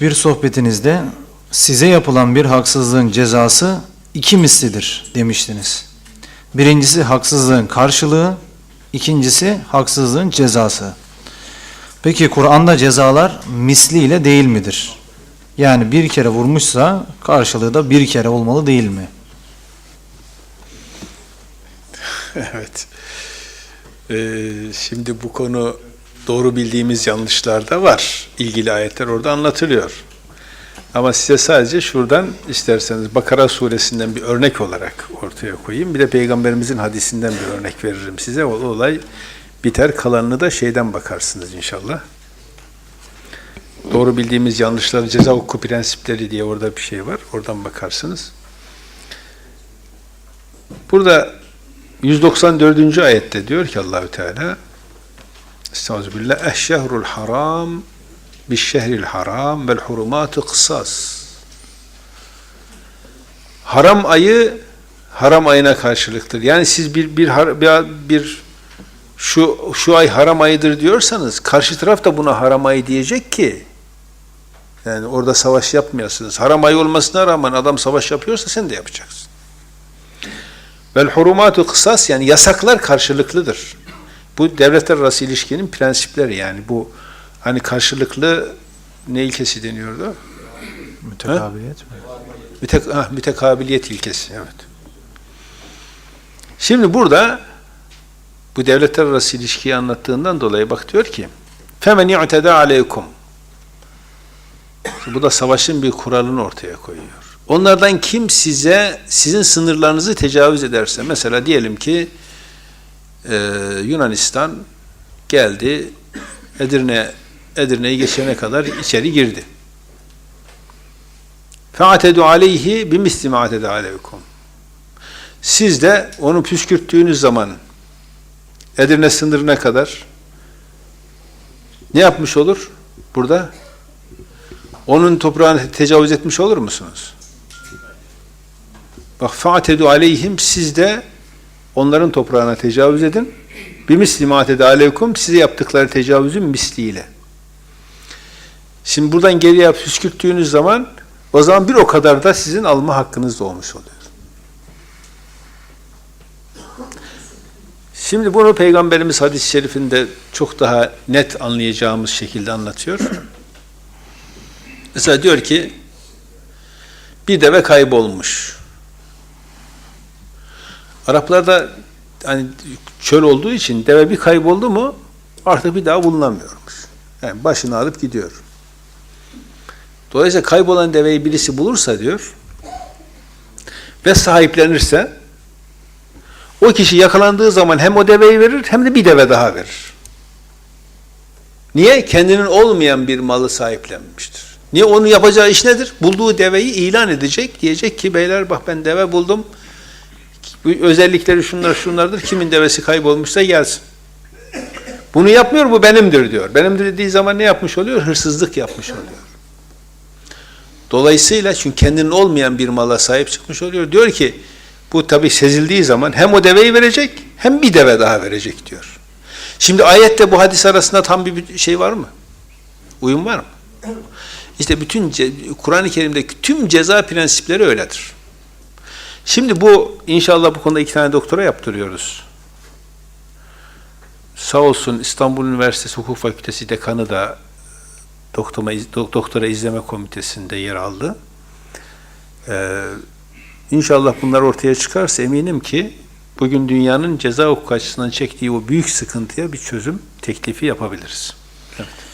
Bir sohbetinizde size yapılan bir haksızlığın cezası iki mislidir demiştiniz. Birincisi haksızlığın karşılığı, ikincisi haksızlığın cezası. Peki Kur'an'da cezalar misliyle değil midir? Yani bir kere vurmuşsa karşılığı da bir kere olmalı değil mi? evet. Ee, şimdi bu konu doğru bildiğimiz yanlışlar da var. İlgili ayetler orada anlatılıyor. Ama size sadece şuradan isterseniz Bakara suresinden bir örnek olarak ortaya koyayım. Bir de Peygamberimizin hadisinden bir örnek veririm size. O olay biter kalanını da şeyden bakarsınız inşallah. Doğru bildiğimiz yanlışları ceza hukuku prensipleri diye orada bir şey var. Oradan bakarsınız. Burada 194. ayette diyor ki Allahü Teala Estağfirullah. Eşşehrul haram bişşehril haram vel hurumatu kısas. Haram ayı haram ayına karşılıktır. Yani siz bir bir bir, bir şu şu ay haram ayıdır diyorsanız karşı taraf da buna haram ayı diyecek ki yani orada savaş yapmayasınız. Haram ayı olmasına rağmen adam savaş yapıyorsa sen de yapacaksın. Vel hurumatu kısas yani yasaklar karşılıklıdır. Bu devletler arası ilişkinin prensipleri yani bu hani karşılıklı ne ilkesi deniyordu? Mütekabiliyet mi? Mütek ah, mütekabiliyet ilkesi evet. Şimdi burada bu devletler arası ilişkiyi anlattığından dolayı bak diyor ki femen yu'teda aleykum bu da savaşın bir kuralını ortaya koyuyor. Onlardan kim size sizin sınırlarınızı tecavüz ederse mesela diyelim ki ee, Yunanistan geldi Edirne Edirne'yi geçene kadar içeri girdi. Fe'atedu aleyhi bimisli ma'atedu aleykum. Siz de onu püskürttüğünüz zaman Edirne sınırına kadar ne yapmış olur burada? Onun toprağını tecavüz etmiş olur musunuz? Bak fe'atedu aleyhim siz de onların toprağına tecavüz edin. Bir mislimat ede aleykum size yaptıkları tecavüzün misliyle. Şimdi buradan geriye püskürttüğünüz zaman o zaman bir o kadar da sizin alma hakkınız doğmuş oluyor. Şimdi bunu Peygamberimiz hadis-i şerifinde çok daha net anlayacağımız şekilde anlatıyor. Mesela diyor ki bir deve kaybolmuş. Araplarda hani çöl olduğu için deve bir kayboldu mu artık bir daha bulunamıyormuş. Yani başını alıp gidiyor. Dolayısıyla kaybolan deveyi birisi bulursa diyor ve sahiplenirse o kişi yakalandığı zaman hem o deveyi verir hem de bir deve daha verir. Niye? Kendinin olmayan bir malı sahiplenmiştir. Niye? Onun yapacağı iş nedir? Bulduğu deveyi ilan edecek. Diyecek ki beyler bak ben deve buldum. Bu özellikleri şunlar şunlardır. Kimin devesi kaybolmuşsa gelsin. Bunu yapmıyor bu benimdir diyor. Benimdir dediği zaman ne yapmış oluyor? Hırsızlık yapmış oluyor. Dolayısıyla çünkü kendinin olmayan bir mala sahip çıkmış oluyor. Diyor ki bu tabi sezildiği zaman hem o deveyi verecek hem bir deve daha verecek diyor. Şimdi ayette bu hadis arasında tam bir şey var mı? Uyum var mı? İşte bütün Kur'an-ı Kerim'deki tüm ceza prensipleri öyledir. Şimdi bu inşallah bu konuda iki tane doktora yaptırıyoruz. Sağ olsun İstanbul Üniversitesi Hukuk Fakültesi dekanı da doktora, doktora izleme komitesinde yer aldı. Ee, inşallah bunlar ortaya çıkarsa eminim ki bugün dünyanın ceza hukuku açısından çektiği o büyük sıkıntıya bir çözüm teklifi yapabiliriz. Evet.